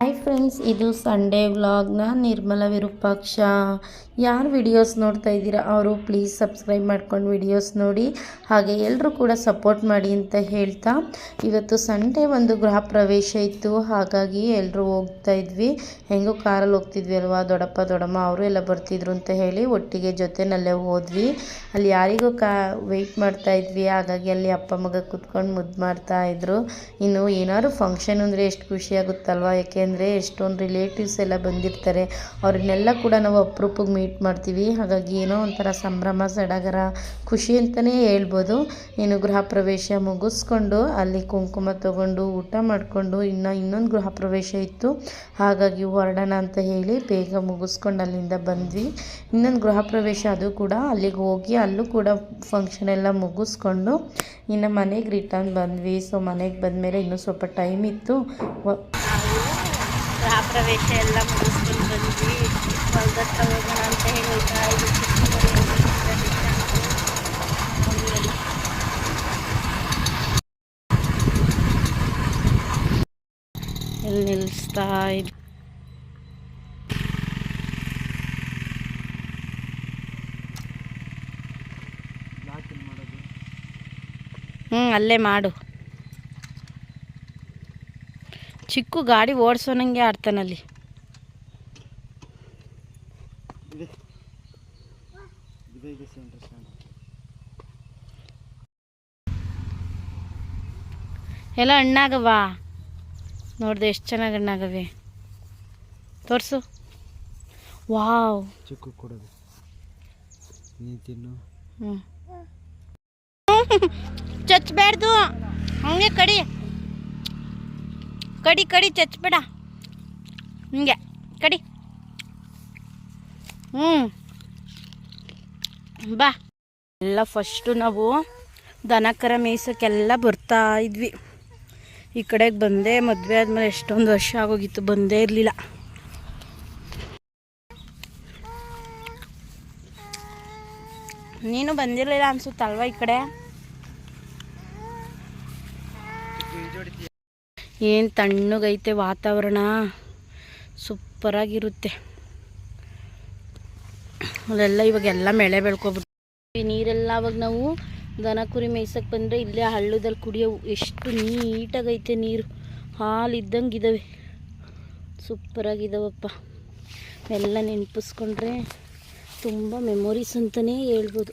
Hi friends ಇದು Sunday ವ್ಲಾಗ್ನ ನಿರ್ಮಲ ವಿರೂಪಾಕ್ಷ. ಯಾರು ವಿಡಿಯೋಸ್ ನೋಡ್ತಾ ಇದ್ದೀರಾ ಅವರು ಪ್ಲೀಸ್ ಸಬ್ಸ್ಕ್ರೈಬ್ ಮಾಡ್ಕೊಂಡು ವಿಡಿಯೋಸ್ ನೋಡಿ, ಹಾಗೆ ಎಲ್ಲರೂ ಕೂಡ ಸಪೋರ್ಟ್ ಮಾಡಿ ಅಂತ ಹೇಳ್ತಾ. ಇವತ್ತು ಸಂಡೇ ಒಂದು ಗೃಹ ಪ್ರವೇಶ ಇತ್ತು, ಹಾಗಾಗಿ ಎಲ್ಲರೂ ಹೋಗ್ತಾ ಇದ್ವಿ. ಹೆಂಗೋ ಕಾರಲ್ಲಿ ಹೋಗ್ತಿದ್ವಿ ಅಲ್ವಾ, ದೊಡ್ಡಪ್ಪ, ದೊಡ್ಡಮ್ಮ ಅವರು ಎಲ್ಲ ಬರ್ತಿದ್ರು ಅಂತ ಹೇಳಿ ಒಟ್ಟಿಗೆ ಜೊತೆನಲ್ಲೇ ಹೋದ್ವಿ. ಅಲ್ಲಿ ಯಾರಿಗೂ ಕಾ ವೆಯ್ಟ್ ಮಾಡ್ತಾ ಇದ್ವಿ, ಹಾಗಾಗಿ ಅಲ್ಲಿ ಅಪ್ಪ ಮಗ ಕುತ್ಕೊಂಡು ಮುದ್ದು ಮಾಡ್ತಾ ಇದ್ರು. ಇನ್ನು ಏನಾದ್ರು ಫಂಕ್ಷನ್ ಅಂದರೆ ಎಷ್ಟು ಖುಷಿ ಆಗುತ್ತಲ್ವಾ ಯಾಕೆಂದರೆ ಎಷ್ಟೊಂದು ರಿಲೇಟಿವ್ಸ್ ಎಲ್ಲ ಬಂದಿರ್ತಾರೆ. ಅವ್ರನ್ನೆಲ್ಲ ಕೂಡ ನಾವು ಅಪ್ರೂಪಕ್ಕೆ ಮೀಟ್ ಮಾಡ್ತೀವಿ. ಹಾಗಾಗಿ ಏನೋ ಒಂಥರ ಸಂಭ್ರಮ, ಸಡಗರ, ಖುಷಿ ಅಂತಲೇ ಹೇಳ್ಬೋದು. ಇನ್ನು ಗೃಹ ಪ್ರವೇಶ ಮುಗಿಸ್ಕೊಂಡು ಅಲ್ಲಿ ಕುಂಕುಮ ತಗೊಂಡು ಊಟ ಮಾಡಿಕೊಂಡು ಇನ್ನು ಇನ್ನೊಂದು ಗೃಹ ಪ್ರವೇಶ ಇತ್ತು. ಹಾಗಾಗಿ ಹೊರಡೋಣ ಅಂತ ಹೇಳಿ ಬೇಗ ಮುಗಿಸ್ಕೊಂಡು ಅಲ್ಲಿಂದ ಬಂದ್ವಿ. ಇನ್ನೊಂದು ಗೃಹ ಪ್ರವೇಶ ಅದು ಕೂಡ ಅಲ್ಲಿಗೆ ಹೋಗಿ ಅಲ್ಲೂ ಕೂಡ ಫಂಕ್ಷನ್ ಎಲ್ಲ ಮುಗಿಸ್ಕೊಂಡು ಇನ್ನು ಮನೆಗೆ ರಿಟರ್ನ್ ಬಂದ್ವಿ. ಸೊ ಮನೆಗೆ ಬಂದಮೇಲೆ ಇನ್ನೂ ಸ್ವಲ್ಪ ಟೈಮ್ ಇತ್ತು. ಗೃಹ ಪ್ರವೇಶ ಎಲ್ಲ ಮುಗಿಸ್ಕೊಂಡು ಬಂದ್ವಿ. ಹೊಲ್ದ ಹೋಗೋಣ ಅಂತ ಹೇಳಿ ಹೋಗ್ತಾ ಇದ್ವಿ ಎಲ್ಲಿ ನಿಲ್ಲಿಸ್ತಾ ಇದ್ವಿ ಹ್ಞೂ ಅಲ್ಲೇ ಮಾಡು. ಚಿಕ್ಕು ಗಾಡಿ ಓಡಿಸೋನಂಗೆ ಆಡ್ತಾನಲ್ಲಿ. ಎಲ್ಲ ಹಣ್ಣಾಗವ ನೋಡ್ದೆ ಎಷ್ಟು ಚೆನ್ನಾಗಿ ಹಣ್ಣಾಗವೆ. ತೋರಿಸು. ವಾವ್. ಚಿಕ್ಕು ಕೊಡೋದು. ನೀನು ತಿನ್ನು. ಹ್ಞೂ ಚಚ್ಚಬೇಡ್ದು ಹಂಗೆ ಕಡಿ. ಕಡಿ ಕಡಿ ಚಚ್ಬೇಡ. ಹಿಂಗೆ, ಕಡಿ. ಹ್ಞೂ ಬಾ. ಎಲ್ಲ ಫಸ್ಟು ನಾವು ದನಕರ ಮೇಯ್ಸೋಕ್ಕೆಲ್ಲ ಬರ್ತಾ ಇದ್ವಿ. ಈ ಕಡೆಗೆ ಬಂದೆ ಮದುವೆ ಆದಮೇಲೆ ಎಷ್ಟೊಂದು ವರ್ಷ ಆಗೋಗಿತ್ತು, ಬಂದೇ ಇರಲಿಲ್ಲ. ನೀನು ಬಂದಿರಲಿಲ್ಲ ಅನ್ಸುತ್ತಲ್ವಾ ಈ ಕಡೆ? ಏನು ತಣ್ಣಗೈತೆ ವಾತಾವರಣ. ಸೂಪರಾಗಿರುತ್ತೆ. ಅದೆಲ್ಲ ಇವಾಗೆಲ್ಲ ಮಳೆ ಬೆಳ್ಕೊಬಿಟ್ಟು ನೀರೆಲ್ಲ ಅವಾಗ ನಾವು ದನ ಕುರಿ ಮೇಯ್ಸಕ್ಕೆ ಬಂದರೆ ಇಲ್ಲೇ ಹಳ್ಳದಲ್ಲಿ ಕುಡಿಯೋವು. ಎಷ್ಟು ನೀಟಾಗೈತೆ ನೀರು. ಹಾಲು ಇದ್ದಂಗೆ ಇದ್ದಾವೆ ಸೂಪರಾಗಿದ್ದಾವಪ್ಪ ಎಲ್ಲ ನೆನಪಿಸ್ಕೊಂಡ್ರೆ ತುಂಬ ಮೆಮೊರೀಸ್ ಅಂತಲೇ ಹೇಳ್ಬೋದು.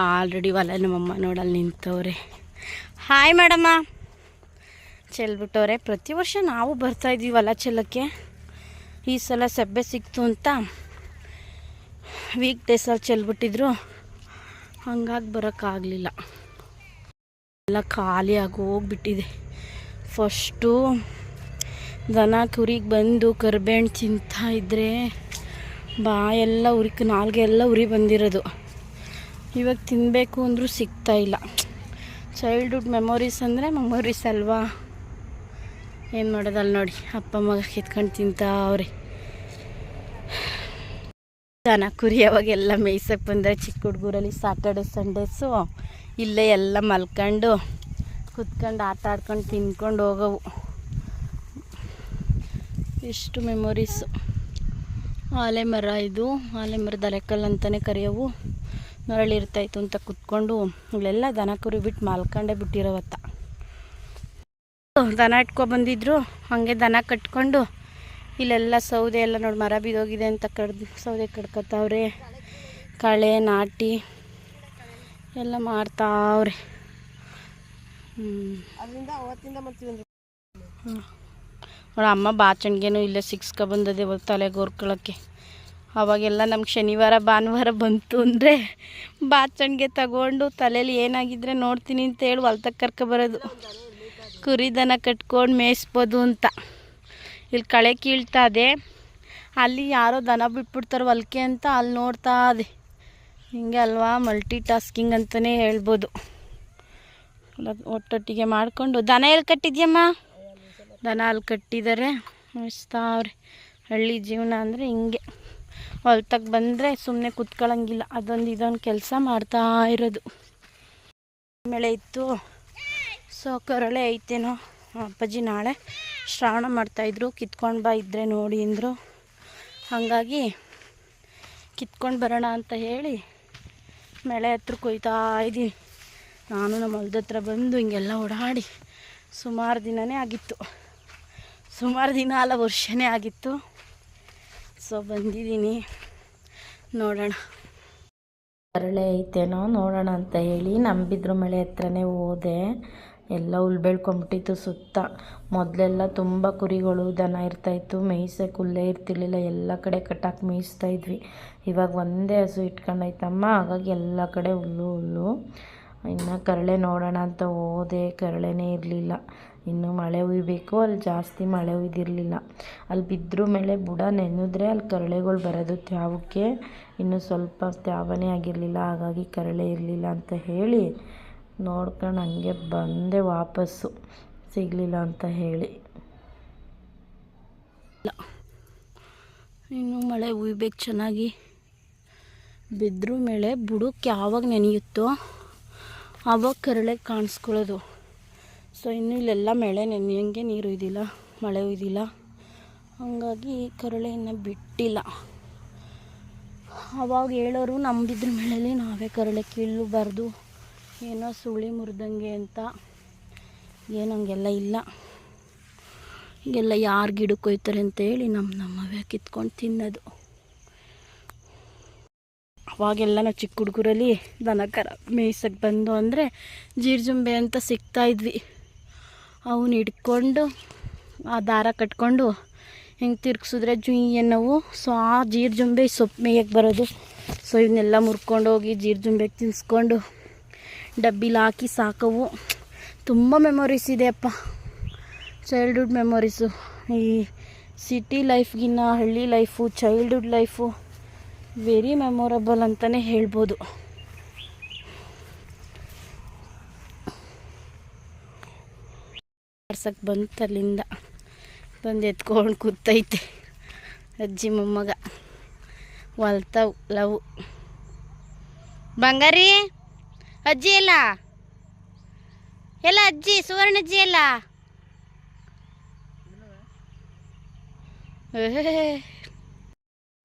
ಆಲ್ರೆಡಿ ಹೊಲ ನಮ್ಮಮ್ಮ ನೋಡಲ್ಲಿ ನಿಂತವ್ರೆ. ಹಾಯ್ ಮೇಡಮ್ಮ ಚೆಲ್ಬಿಟ್ಟವ್ರೆ ಪ್ರತಿ ವರ್ಷ ನಾವು ಬರ್ತಾ ಹೊಲ ಚೆಲ್ಲಕ್ಕೆ. ಈ ಸಲ ಸಬ್ಬೆ ಸಿಕ್ತು ಅಂತ ವೀಕ್ ಡೇಸಲ್ಲಿ ಚೆಲ್ಬಿಟ್ಟಿದ್ರು. ಹಂಗಾಗಿ ಬರೋಕ್ಕಾಗಲಿಲ್ಲ ಎಲ್ಲ ಖಾಲಿಯಾಗಿ ಹೋಗ್ಬಿಟ್ಟಿದೆ. ಫಸ್ಟು ದನ ಕುರಿಗೆ ಬಂದು ಕರ್ಬೇಣ್ ತಿಂತಾ ಇದ್ದರೆ ಬಾಯೆಲ್ಲ ನಾಲ್ಗೆ ಎಲ್ಲ ಉರಿ ಬಂದಿರೋದು. ಇವಾಗ ತಿನ್ನಬೇಕು ಅಂದರೂ ಸಿಗ್ತಾ ಇಲ್ಲ. ಚೈಲ್ಡ್ಹುಡ್ ಮೆಮೊರೀಸ್ ಅಂದರೆ ಮೆಮೊರೀಸ್ ಅಲ್ವಾ? ಏನು ಮಾಡೋದಲ್ಲ ನೋಡಿ. ಅಪ್ಪ ಮಗ ಕಿತ್ಕೊಂಡು ತಿಂತಾವ್ರೆ ದನ ಕುರಿ ಅವಾಗೆಲ್ಲ ಮೇಯ್ಸಕ್ಕೆ ಬಂದರೆ ಚಿಕ್ಕ ಹುಡುಗರಲ್ಲಿ ಸಾಟರ್ಡೆ ಸಂಡೇಸು ಇಲ್ಲೇ ಎಲ್ಲ ಮಲ್ಕೊಂಡು ಕುತ್ಕೊಂಡು ಆಟ ಆಡ್ಕೊಂಡು ತಿನ್ಕೊಂಡು ಹೋಗೋವು. ಎಷ್ಟು ಮೆಮೊರೀಸು ಆಲೆ ಮರ ಇದು ಆಲೆ ಮರದ ಅಲೆಕಲ್ ಅಂತಲೇ ಕರೆಯೋವು. ನರಳಿರ್ತಾಯಿತ್ತು ಅಂತ ಕುತ್ಕೊಂಡು ಇಲ್ಲೆಲ್ಲ ದನ ಕುರಿ ಬಿಟ್ಟು ಮಾಲ್ಕೊಂಡೇ ಬಿಟ್ಟಿರೋವತ್ತ ದನ ಇಟ್ಕೊ ಬಂದಿದ್ರು ಹಾಗೆ ದನ ಕಟ್ಕೊಂಡು ಇಲ್ಲೆಲ್ಲ ಸೌದೆ ಎಲ್ಲ ನೋಡಿ ಮರ ಬಿದ್ದೋಗಿದೆ ಅಂತ ಕಡ್ದು ಸೌದೆ ಕಡ್ಕೊತಾವ್ರೆ ಕಳೆ ನಾಟಿ ಎಲ್ಲ ಮಾಡ್ತಾವ್ರೆ. ಹ್ಞೂ ನೋಡ ಅಮ್ಮ ಬಾಚಣಿಗೆನೂ ಇಲ್ಲೇ ಸಿಕ್ಸ್ಕೊ ಬಂದದೆ ತಲೆಗೆ ಹೊರ್ಕೊಳಕ್ಕೆ ಅವಾಗೆಲ್ಲ ನಮ್ಗೆ ಶನಿವಾರ, ಭಾನುವಾರ ಬಂತು ಅಂದರೆ ಬಾಚಣಿಗೆ ತಗೊಂಡು ತಲೆಯಲ್ಲಿ ಏನಾಗಿದ್ರೆ ನೋಡ್ತೀನಿ ಅಂತ ಹೇಳಿ ಹೊಲ್ತಕ್ಕೆ ಕರ್ಕೊಬರೋದು ಕುರಿ ದನ ಕಟ್ಕೊಂಡು ಮೇಯಿಸ್ಬೋದು ಅಂತ. ಇಲ್ಲಿ ಕಳೆ ಕೀಳ್ತಾ ಇದೆ. ಅಲ್ಲಿ ಯಾರೋ ದನ ಬಿಟ್ಬಿಡ್ತಾರೆ ಹೊಲ್ಕೆ ಅಂತ ಅಲ್ಲಿ ನೋಡ್ತಾ ಇದೆ. ಹಿಂಗೆ ಅಲ್ವಾ ಮಲ್ಟಿ ಟಾಸ್ಕಿಂಗ್ ಅಂತಲೇ ಹೇಳ್ಬೋದು ಒಟ್ಟೊಟ್ಟಿಗೆ ಮಾಡಿಕೊಂಡು. ದನ ಎಲ್ಲಿ ಕಟ್ಟಿದ್ಯಮ್ಮ? ದನ ಅಲ್ಲಿ ಕಟ್ಟಿದ್ದಾರೆ ಮೇಯಿಸ್ತಾವ್ರೆ ಹಳ್ಳಿ ಜೀವನ ಅಂದರೆ ಹಿಂಗೆ. ಹೊಲ್ತಕ್ಕೆ ಬಂದರೆ ಸುಮ್ಮನೆ ಕುತ್ಕೊಳ್ಳಂಗಿಲ್ಲ ಅದೊಂದು ಇದೊಂದು ಕೆಲಸ ಮಾಡ್ತಾ ಇರೋದು. ಮಳೆ ಇತ್ತು. ಸೊ ಕರಳೆ ಐತೇನೋ ಅಪ್ಪಾಜಿ ನಾಳೆ ಶ್ರಾವಣ ಮಾಡ್ತಾಯಿದ್ರು ಕಿತ್ಕೊಂಡು ಬಾ ಇದ್ದರೆ ನೋಡಿ ಅಂದರು. ಹಾಗಾಗಿ ಕಿತ್ಕೊಂಡು ಬರೋಣ ಅಂತ ಹೇಳಿ ಮಳೆ ಹತ್ರ ಕೊಯ್ತಾ ಇದ್ದೀನಿ. ನಾನು ನಮ್ಮ ಹೊಲ್ದ ಹತ್ರ ಬಂದು ಹಿಂಗೆಲ್ಲ ಓಡಾಡಿ ಸುಮಾರು ದಿನವೇ ಆಗಿತ್ತು. ಸುಮಾರು ದಿನ ಅಲ್ಲ ವರ್ಷವೇ ಆಗಿತ್ತು. ಸೊ, ಬಂದಿದ್ದೀನಿ. ನೋಡೋಣ. ಕರಳೆ ಐತೇನೋ ನೋಡೋಣ ಅಂತ ಹೇಳಿ ನಂಬಿದ್ರು ಮಳೆ ಹತ್ರನೇ ಹೋದೆ. ಎಲ್ಲ ಹುಲ್ ಬೆಳ್ಕೊಂಬಿಟ್ಟಿತ್ತು ಸುತ್ತ. ಮೊದಲೆಲ್ಲ ತುಂಬ ಕುರಿಗಳು, ದನ ಇರ್ತಾಯಿತ್ತು. ಮೇಯ್ಸೋಕೆ ಹುಲ್ಲೇ ಇರ್ತಿರ್ಲಿಲ್ಲ. ಎಲ್ಲ ಕಡೆ ಕಟ್ಟಾಕಿ ಮೇಯಿಸ್ತಾ ಇದ್ವಿ. ಇವಾಗ ಒಂದೇ ಹಸು ಇಟ್ಕೊಂಡೈತಮ್ಮ ಹಾಗಾಗಿ ಎಲ್ಲ ಕಡೆ ಹುಲ್ಲು ಹುಲ್ಲು. ಇನ್ನು ಕರಳೆ ನೋಡೋಣ ಅಂತ ಹೋದೆ. ಕರಳೆನೇ ಇರಲಿಲ್ಲ. ಇನ್ನು ಮಳೆ ಹುಯ್ಬೇಕು, ಅಲ್ಲಿ ಜಾಸ್ತಿ ಮಳೆ ಹುಯ್ದಿರಲಿಲ್ಲ. ಅಲ್ಲಿ ಬಿದ್ದರೂ ಮೇಲೆ ಬುಡ ನೆನೆದ್ರೆ ಅಲ್ಲಿ ಕರಳೆಗಳು ಬರೋದು ತ್ಯಾವಕ್ಕೆ ಇನ್ನು ಸ್ವಲ್ಪ ತ್ಯಾವನೇ ಆಗಿರಲಿಲ್ಲ, ಹಾಗಾಗಿ ಕರಳೆ ಇರಲಿಲ್ಲ ಅಂತ ಹೇಳಿ ನೋಡ್ಕೊಂಡು ಹಂಗೆ ಬಂದೆ ವಾಪಸ್ಸು. ಸಿಗಲಿಲ್ಲ ಅಂತ ಹೇಳಿ. ಇನ್ನು ಮಳೆ ಹುಯ್ಬೇಕು ಚೆನ್ನಾಗಿ. ಬಿದ್ದರೂ ಮೇಲೆ ಬುಡಕ್ಕೆ ಯಾವಾಗ ನೆನೆಯುತ್ತೋ ಆವಾಗ ಕರಳೆ ಕಾಣಿಸ್ಕೊಳ್ಳೋದು. ಸೊ ಇನ್ನು ಇಲ್ಲೆಲ್ಲ ಮಳೆ ನೆನೆಯಂಗೆ ನೀರು ಇದಿಲ್ಲ ಮಳೆ ಇದಿಲ್ಲ ಹಾಗಾಗಿ ಕರಳೆಯನ್ನು ಬಿಟ್ಟಿಲ್ಲ. ಅವಾಗ ಹೇಳೋರು ನಂಬಿದ್ರ ಮೇಳಲ್ಲಿ ನಾವೇ ಕರಳೆ ಕೀಳಬಾರ್ದು ಏನೋ ಸುಳಿ ಮುರಿದಂಗೆ ಅಂತ ಏನಂಗೆಲ್ಲ ಇಲ್ಲ. ಹೀಗೆಲ್ಲ ಯಾರು ಗಿಡಕ್ಕೆ ಹೋಯ್ತಾರೆ ಅಂತೇಳಿ ನಮ್ಮ ನಮ್ಮವೇ ಕಿತ್ಕೊಂಡು ತಿನ್ನೋದು. ಅವಾಗೆಲ್ಲ ನಾವು ಚಿಕ್ಕ ಹುಡುಗರಲ್ಲಿ ದನ ಕರ ಮೇಯ್ಸಕ್ಕೆ ಬಂದು ಅಂದರೆ ಜೀರ್ಜುಂಬೆ ಅಂತ ಸಿಗ್ತಾ ಇದ್ವಿ. ಅವನ್ನ ಹಿಡ್ಕೊಂಡು, ಆ ದಾರ ಕಟ್ಕೊಂಡು ಹಿಂಗೆ ತಿರ್ಗಿಸಿದ್ರೆ ಜುಯಿ ಅನ್ನೋವು. ಸೊ ಆ ಜೀರ್ಜುಂಬೆ ಸೊಪ್ಪು ಮೇಯಕ್ಕೆ ಬರೋದು. ಸೊ ಇವನ್ನೆಲ್ಲ ಮುರ್ಕೊಂಡು ಹೋಗಿ ಜೀರ್ಜುಂಬೆಗೆ ತಿನ್ನಿಸ್ಕೊಂಡು ಡಬ್ಬಿಲಿ ಹಾಕಿ ಸಾಕವು. ತುಂಬ ಮೆಮೊರೀಸ್ ಇದೆ ಅಪ್ಪ. ಚೈಲ್ಡ್ಹುಡ್ ಮೆಮೊರೀಸು ಈ ಸಿಟಿ ಲೈಫ್ಗಿನ್ನ ಹಳ್ಳಿ life childhood life very memorable ಅಂತಲೇ ಹೇಳ್ಬೋದು. ಆಡ್ಸಕ್ಕೆ ಬಂತು ಅಲ್ಲಿಂದ ಬಂದು ಎತ್ಕೊಂಡು ಕೂತೈತೆ ಅಜ್ಜಿ ಮೊಮ್ಮಗ. ಹೊಲ್ತಾವ್ ಲವ್. ಬಂಗಾರಿ, ಅಜ್ಜಿ ಎಲ್ಲ? ಎಲ್ಲ ಅಜ್ಜಿ, ಸುವರ್ಣ ಅಜ್ಜಿ ಎಲ್ಲ?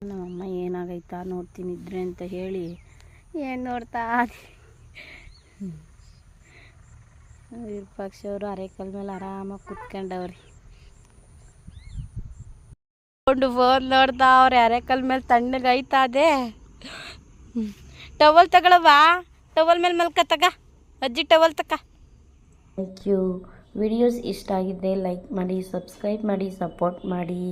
ನಮ್ಮಮ್ಮ ಏನಾಗೈತಾ ನೋಡ್ತೀನಿ ಇದ್ರೆ ಅಂತ ಹೇಳಿ ಏನು ನೋಡ್ತಾ? ವಿರೂಪಾಕ್ಷ ಅವರು ಅರೆಕಲ್ ಮೇಲೆ ಆರಾಮಾಗಿ ಕುತ್ಕೊಂಡವ್ರಿ. ಕೊಂಡು ಫೋನ್ ನೋಡ್ತಾ ಅವ್ರೆ ಅರೆಕಲ್ ಮೇಲೆ ತಣ್ಣಗೆ ಐತಾ ಅದೇ? ಟವಲ್ ತಗೊಳವಾ ಟವಲ್ ಮೇಲೆ ಮಲ್ಕ ತಗ ಅಜ್ಜಿ ಟವಲ್ ತಕ. ಥ್ಯಾಂಕ್ ಯು ವಿಡಿಯೋಸ್ ಇಷ್ಟ ಆಗಿದ್ದರೆ ಲೈಕ್ ಮಾಡಿ ಸಬ್ಸ್ಕ್ರೈಬ್ ಮಾಡಿ ಸಪೋರ್ಟ್ ಮಾಡಿ.